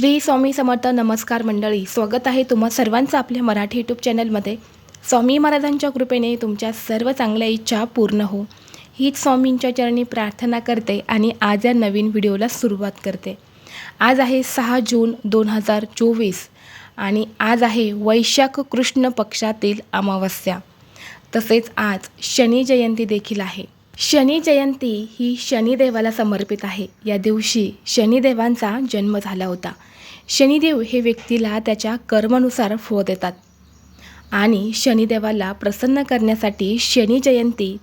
श्री स्वामी समर्थ नमस्कार मंडळी स्वागत आहे तुम्हा सर्वांचं आपल्या मराठी यूट्यूब चॅनलमध्ये स्वामी महाराजांच्या कृपेने तुमच्या सर्व चांगल्या इच्छा पूर्ण हो. हीच स्वामींच्या चरणी प्रार्थना करते आणि आज या नवीन व्हिडिओला सुरुवात करते. आज आहे सहा जून दोन हजार चोवीस आणि आज आहे वैशाख कृष्ण पक्षातील अमावस्या. तसेच आज शनी जयंती देखील आहे. शनी जयंती ही शनिदेवाला समर्पित आहे. या दिवशी शनिदेवांचा जन्म झाला होता. शनिदेव हे व्यक्तीला त्याच्या कर्मानुसार फळ देतात. आणि शनिदेवाला प्रसन्न करण्यासाठी शनी जयंती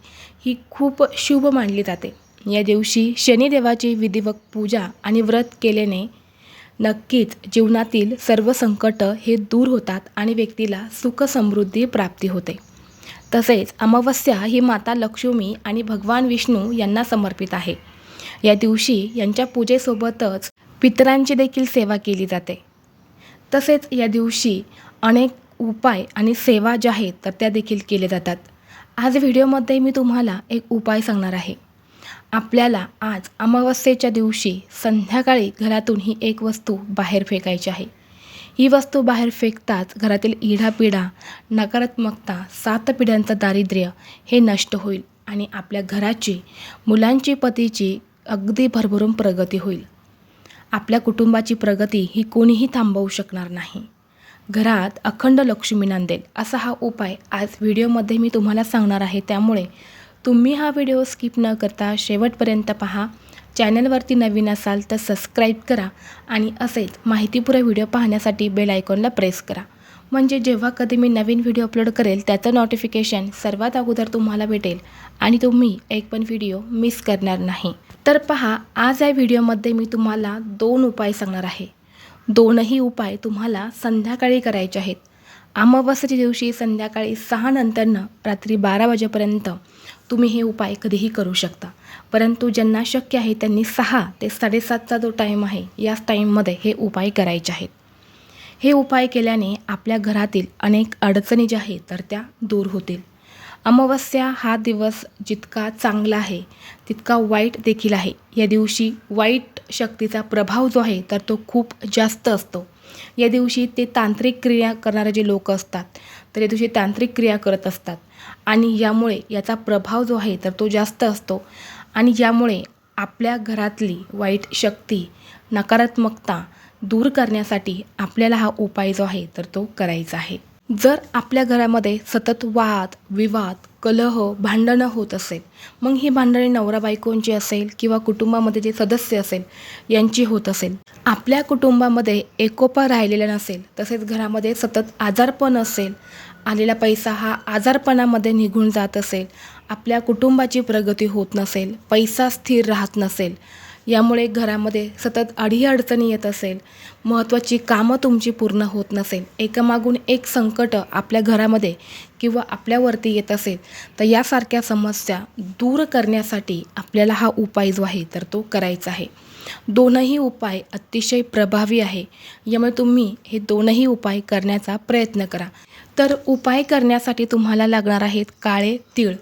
ही खूप शुभ मानली जाते. या दिवशी शनिदेवाची विधिवत पूजा आणि व्रत केल्याने नक्कीच जीवनातील सर्व संकट हे दूर होतात आणि व्यक्तीला सुख समृद्धी प्राप्ती होते. तसेच अमावस्या ही माता लक्ष्मी आणि भगवान विष्णू यांना समर्पित आहे. या दिवशी यांच्या पूजेसोबतच पितरांची देखील सेवा केली जाते. तसेच या दिवशी अनेक उपाय आणि सेवा ज्या आहेत तर त्या देखील केल्या जातात. आज व्हिडिओमध्ये मी तुम्हाला एक उपाय सांगणार आहे. आपल्याला आज अमावस्येच्या दिवशी संध्याकाळी घरातून ही एक वस्तू बाहेर फेकायची आहे. ही वस्तू बाहेर फेकताच घरातील इडापिडा नकारात्मकता सात पिढ्यांचं दारिद्र्य हे नष्ट होईल आणि आपल्या घराची मुलांची पतीची अगदी भरभरून प्रगती होईल. आपल्या कुटुंबाची प्रगती ही कोणीही थांबवू शकणार नाही. घरात अखंड लक्ष्मी नांदेल असा हा उपाय आज व्हिडिओमध्ये मी तुम्हाला सांगणार आहे. त्यामुळे तुम्ही हा व्हिडिओ स्किप न करता शेवटपर्यंत पहा. चॅनलवरती नवीन असाल तर सबस्क्राईब करा आणि असेच माहितीपुरा व्हिडिओ पाहण्यासाठी बेल आयकॉनला प्रेस करा. म्हणजे जेव्हा कधी मी नवीन व्हिडिओ अपलोड करेल त्याचं नोटिफिकेशन सर्वात अगोदर तुम्हाला भेटेल आणि तुम्ही एक पण व्हिडिओ मिस करणार नाही. तर पहा आज या व्हिडिओमध्ये मी तुम्हाला दोन उपाय सांगणार आहे. दोनही उपाय तुम्हाला संध्याकाळी करायचे आहेत. अमावस्येच्या दिवशी संध्याकाळी सहा नंतरनं रात्री बारा वाजेपर्यंत तुम्ही हे उपाय कधीही करू शकता. परंतु ज्यांना शक्य आहे त्यांनी सहा ते साडेसातचा जो टाईम आहे याच टाईममध्ये हे उपाय करायचे आहेत. हे उपाय केल्याने आपल्या घरातील अनेक अडचणी ज्या आहेत तर त्या दूर होतील. अमावस्या हा दिवस जितका चांगला आहे तितका वाईट देखील आहे. या दिवशी वाईट शक्तीचा प्रभाव जो आहे तर तो खूप जास्त असतो. या दिवशी ते तांत्रिक क्रिया करणारे जे लोक असतात तर या दिवशी तांत्रिक क्रिया करत असतात. आणि यामुळे याचा प्रभाव जो आहे तर तो जास्त असतो. आणि ज्यामुळे आपल्या घरातली वाईट शक्ती नकारात्मकता दूर करण्यासाठी आपल्याला हा उपाय जो आहे तर तो करायचा आहे. जर आपल्या घरामध्ये सतत वाद विवाद कलह भांडणं होत असेल मग ही भांडणे नवरा बायकोंची असेल किंवा कुटुंबामध्ये जे सदस्य असेल यांची होत असेल. आपल्या कुटुंबामध्ये एकोपा राहिलेला नसेल तसेच घरामध्ये सतत आजारपण असेल आलेला पैसा हा आजारपणामध्ये निघून जात असेल आपल्या कुटुंबाची प्रगती होत नसेल पैसा स्थिर राहत नसेल यामुळे घरामध्ये सतत अडीअडचणी येत असेल. महत्त्वाची कामं तुमची पूर्ण होत नसेल. एकामागून एक संकट आपल्या घरामध्ये किंवा आपल्यावरती येत असेल तर यासारख्या समस्या दूर करण्यासाठी आपल्याला हा उपाय जो आहे तर तो करायचा आहे. दोनही उपाय अतिशय प्रभावी आहे. यामुळे तुम्ही हे दोनही उपाय करण्याचा प्रयत्न करा. तर उपाय करण्यासाठी तुम्हाला लागणार आहेत काळे तीळ.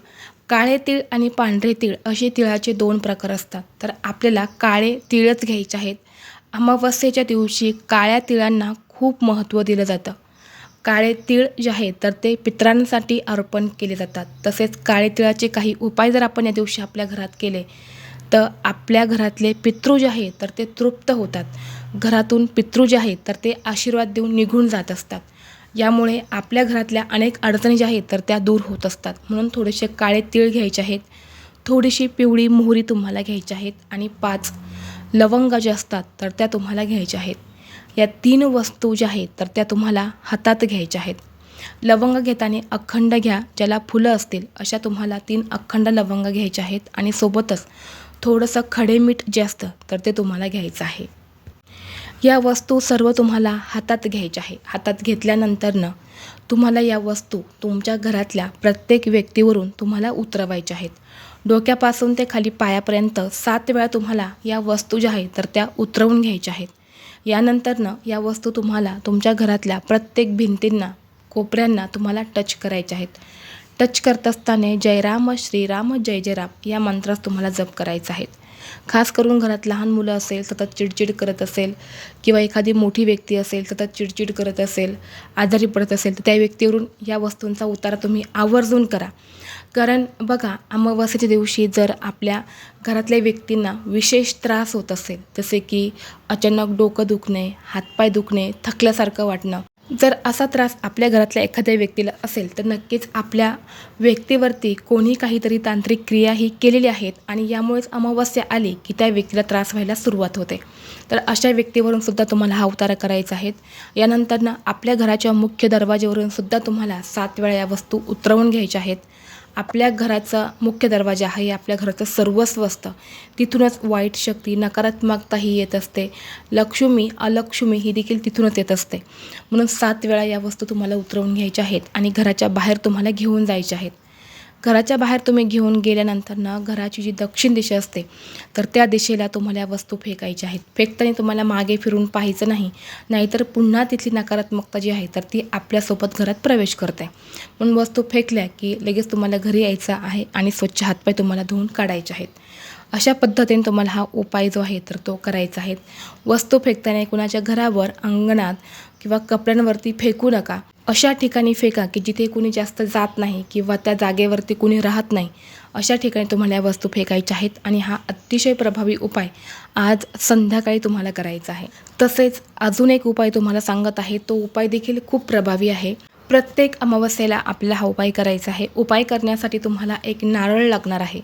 काळे तीळ आणि पांढरे तीळ असे तिळाचे दोन प्रकार असतात. तर आपल्याला काळे तिळच घ्यायचे आहेत. अमावस्येच्या दिवशी काळ्या तिळांना खूप महत्त्व दिलं जातं. काळे तीळ जे आहेत तर ते पित्रांसाठी अर्पण केले जातात. तसेच काळे तिळाचे काही उपाय जर आपण या दिवशी आपल्या घरात केले तर आपल्या घरातले पितृ जे आहेत तर ते तृप्त होतात. घरातून पितृ जे आहेत तर ते आशीर्वाद देऊन निघून जात असतात. यामुळे आपल्या घरातल्या अनेक अडचणी ज्या आहेत तर त्या दूर होत असतात. म्हणून थोडेसे काळे तीळ घ्यायचे आहेत. थोडीशी पिवळी मोहरी तुम्हाला घ्यायची आहेत आणि पाच लवंगा ज्या असतात तर त्या तुम्हाला घ्यायच्या आहेत. या तीन वस्तू ज्या आहेत तर त्या तुम्हाला हातात घ्यायच्या आहेत. लवंग घेताना अखंड घ्या. ज्याला फुलं असतील अशा तुम्हाला तीन अखंड लवंग घ्यायच्या आहेत आणि सोबतच थोडंसं खडे मीठ जे असतं तर ते तुम्हाला घ्यायचं आहे. या वस्तू सर्व तुम्हाला हातात घ्यायच्या आहे. हातात घेतल्यानंतरनं तुम्हाला या वस्तू तुमच्या घरातल्या प्रत्येक व्यक्तीवरून तुम्हाला उतरवायच्या आहेत. डोक्यापासून ते खाली पायापर्यंत सात वेळा तुम्हाला या वस्तू ज्या आहेत तर त्या उतरवून घ्यायच्या आहेत. यानंतरनं या वस्तू तुम्हाला तुमच्या घरातल्या प्रत्येक भिंतींना कोपऱ्यांना तुम्हाला टच करायच्या आहेत. टच करत असताना जय राम श्रीराम जय जय राम या मंत्रास तुम्हाला जप करायचा आहेत खास करून घरात लहान मुलं असेल सतत चिडचिड करत असेल किंवा एखादी मोठी व्यक्ती असेल सतत चिडचिड करत असेल आजारी पडत असेल तर त्या व्यक्तीवरून या वस्तूंचा उतारा तुम्ही आवर्जून करा. कारण बघा अमावस्येच्या दिवशी जर आपल्या घरातल्या व्यक्तींना विशेष त्रास होत असेल जसे की अचानक डोकं दुखणे हातपाय दुखणे थकल्यासारखं वाटणं जर असा त्रास आपल्या घरातल्या एखाद्या व्यक्तीला असेल तर नक्कीच आपल्या व्यक्तीवरती कोणी काहीतरी तांत्रिक क्रिया ही केलेली आहेत आणि यामुळेच अमावस्या आली की त्या व्यक्तीला त्रास व्हायला सुरुवात होते. तर अशा व्यक्तीवरून सुद्धा तुम्हाला हा उतारा करायचा आहे. यानंतर ना आपल्या घराच्या मुख्य दरवाजेवरून सुद्धा तुम्हाला सात वेळा या वस्तू उतरवून घ्यायच्या आहेत. आपल्या घराचा मुख्य दरवाजा हा हे आपल्या घराचं सर्वस्व असतं. तिथूनच वाईट शक्ती नकारात्मकता ही येत असते. लक्ष्मी अलक्ष्मी ही देखील तिथूनच येत असते. म्हणून सात वेळा या वस्तू तुम्हाला उतरवून घ्यायच्या आहेत आणि घराच्या बाहेर तुम्हाला घेऊन जायच्या आहेत. घराच्या बाहेर तुम्ही घेऊन गेल्यानंतर ना घराची जी दक्षिण दिशा असते तर त्या दिशेला तुम्हाला वस्तू फेकायच्या आहेत. फेकताना तुम्हाला मागे फिरून पाहायचं नाही. नाहीतर पुन्हा तिथली नकारात्मकता जी आहे तर ती आपल्यासोबत घरात प्रवेश करते. म्हणून वस्तू फेकल्या की लगेच तुम्हाला घरी यायचं आहे आणि स्वच्छ हातपाय तुम्हाला धुवून काढायचे आहेत. अशा पद्धतीने तुम्हाला हा उपाय जो आहे तर तो करायचा आहे. वस्तू फेकताना कुणाच्या घरावर अंगणात किंवा कपड्यांवरती फेकू नका. अशा ठिकाणी फेका की जिथे कुणी जास्त जात नाही किंवा त्या जागेवरती कुणी राहत नाही अशा ठिकाणी तुम्हाला या वस्तू फेकायच्या आहेत आणि हा अतिशय प्रभावी उपाय आज संध्याकाळी तुम्हाला करायचा आहे. तसेच अजून एक उपाय तुम्हाला सांगत आहे तो उपाय देखील खूप प्रभावी आहे. प्रत्येक अमावस्येला आपल्याला हा उपाय करायचा आहे. उपाय करण्यासाठी तुम्हाला एक नारळ लागणार आहे.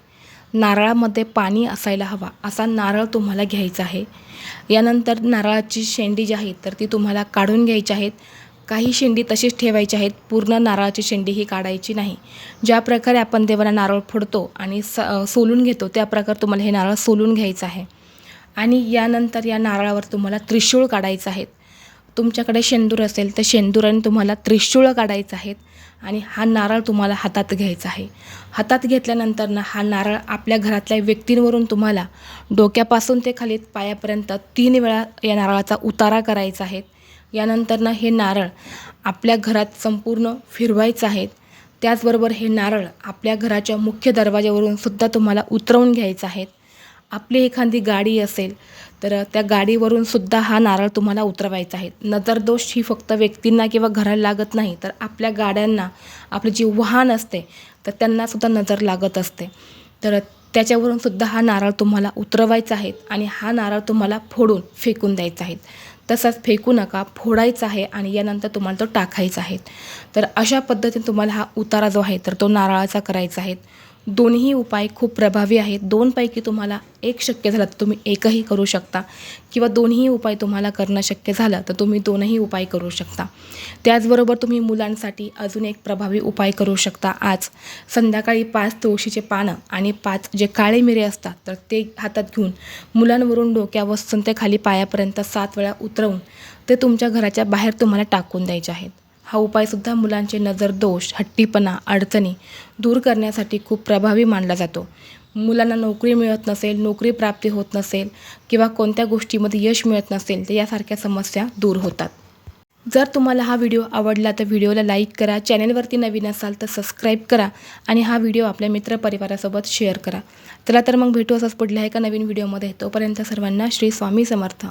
नारळामध्ये पाणी असायला हवा असा नारळ तुम्हाला घ्यायचा आहे. यानंतर नारळाची शेंडी जी आहे तर ती तुम्हाला काढून घ्यायची आहेत. काही शेंडी तशीच ठेवायची आहेत. पूर्ण नारळाची शेंडी ही काढायची नाही. ज्या प्रकारे आपण देवाला नारळ फोडतो आणि स सोलून घेतो त्या प्रकारे तुम्हाला हे नारळ सोलून घ्यायचं आहे. आणि यानंतर या नारळावर तुम्हाला त्रिशूळ काढायचं आहेत तुमच्याकडे शेंदूर असेल तर शेंदुराने तुम्हाला त्रिशूळ काढायचं आहेत आणि हा नारळ तुम्हाला हातात घ्यायचा आहे. हातात घेतल्यानंतर ना हा नारळ आपल्या घरातल्या व्यक्तींवरून तुम्हाला डोक्यापासून ते खाली पायापर्यंत तीन वेळा या नारळाचा उतारा करायचा आहे. यानंतर ना हे नारळ आपल्या घरात संपूर्ण फिरवायचं आहेत त्याचबरोबर हे नारळ आपल्या घराच्या मुख्य दरवाज्यावरून सुद्धा तुम्हाला उतरवून घ्यायचं आहेत आपली एखादी गाडी असेल तर त्या गाडीवरून सुद्धा हा नारळ तुम्हाला उतरवायचा आहे. नजरदोष ही फक्त व्यक्तींना किंवा घराला लागत नाही तर आपल्या गाड्यांना आपली जी वाहन असते तर त्यांनासुद्धा नजर लागत असते. तर त्याच्यावरून सुद्धा हा नारळ तुम्हाला उतरवायचा आहे आणि हा नारळ तुम्हाला फोडून फेकून द्यायचा आहे. तसाच फेकू नका फोडायचा आहे आणि यानंतर तुम्हाला तो टाकायचा आहे. तर अशा पद्धतीने तुम्हाला हा उतारा जो आहे तर तो नारळाचा करायचा आहे. दोन्ही उपाय खूप प्रभावी आहेत. दोनपैकी तुम्हाला एक शक्य झालं तर तुम्ही एकही करू शकता. किंवा दोन्ही उपाय तुम्हाला करणं शक्य झालं तर तुम्ही दोनही उपाय करू शकता. त्याचबरोबर तुम्ही मुलांसाठी अजून एक प्रभावी उपाय करू शकता. आज संध्याकाळी पाच तुळशीचे पानं आणि पाच जे काळे मिरे असतात तर ते हातात घेऊन मुलांवरून डोक्यावरून ते खाली पायापर्यंत सात वेळा उतरवून ते तुमच्या घराच्या बाहेर तुम्हाला टाकून द्यायचे आहेत. हा उपायसुद्धा मुलांचे नजर दोष हट्टीपणा अडचणी दूर करण्यासाठी खूप प्रभावी मानला जातो. मुलांना नोकरी मिळत नसेल नोकरी प्राप्ती होत नसेल किंवा कोणत्या गोष्टीमध्ये यश मिळत नसेल तर यासारख्या समस्या दूर होतात. जर तुम्हाला हा व्हिडिओ आवडला तर व्हिडिओला लाईक करा चॅनेलवरती नवीन असाल तर सबस्क्राईब करा आणि हा व्हिडिओ आपल्या मित्रपरिवारासोबत शेअर करा. चला तर मग भेटू असंच पुढल्या एका नवीन व्हिडिओमध्ये. तोपर्यंत सर्वांना श्री स्वामी समर्थ.